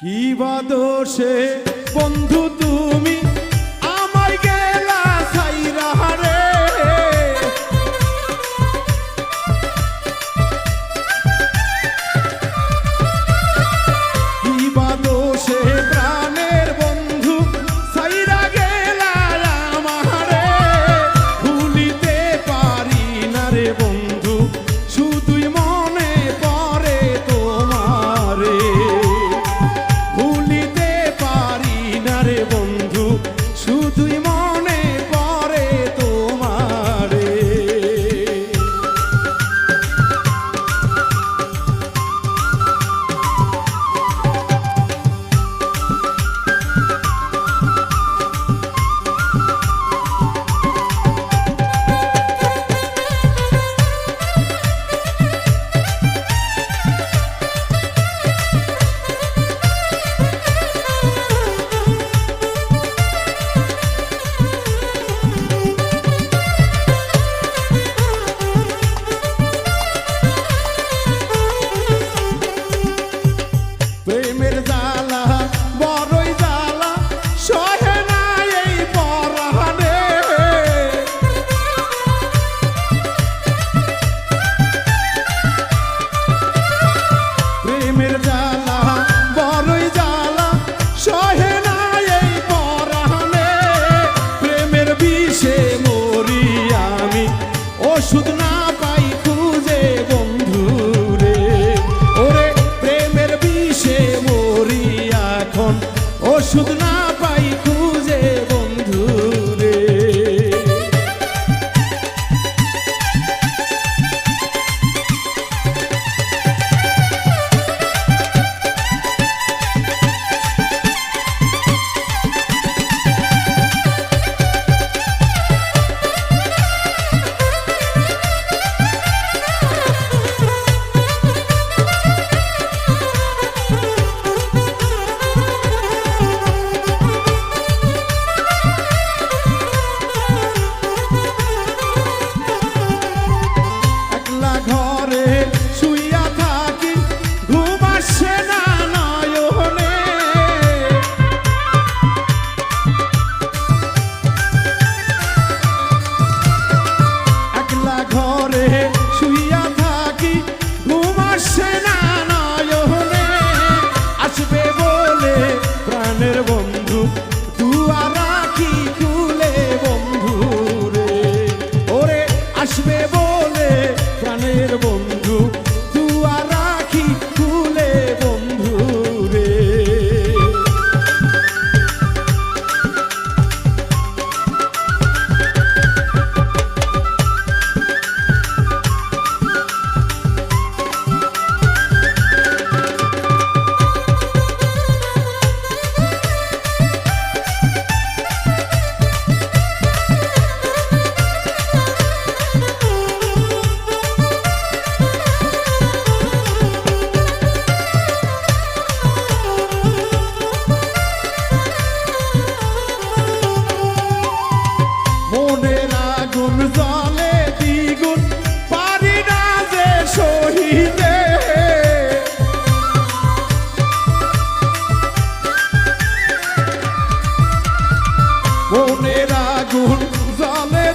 কি বা দোষে বন্ধু তুমি ওষুধ না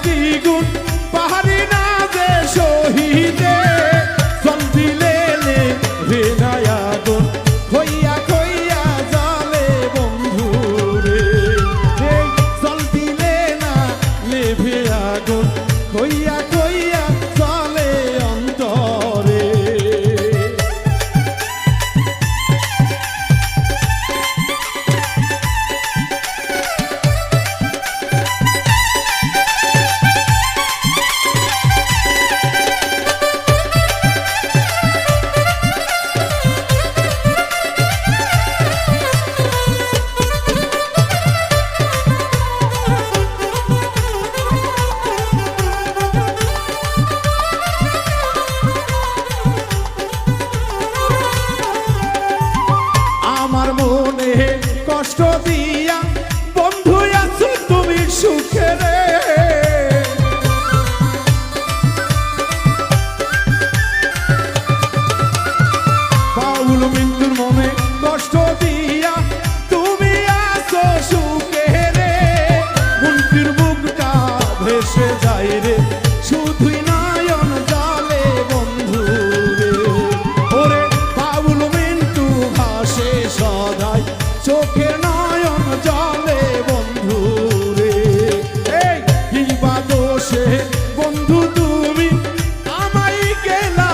জলে চোখে নয়ন বন্ধু রে। এই কিবা বন্ধু তুমি আমাই গেলা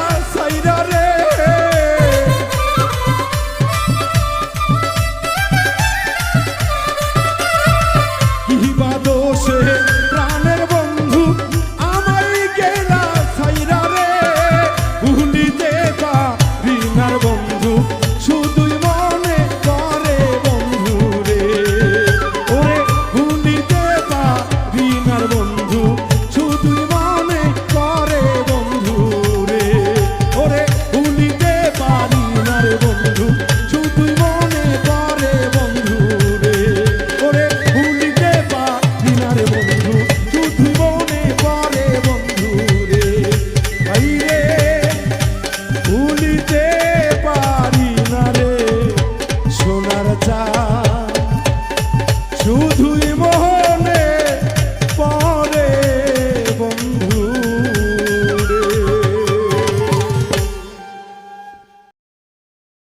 প্রাণের বন্ধু আমাই কেনা সাইরা রে। ভুলিতে the moon.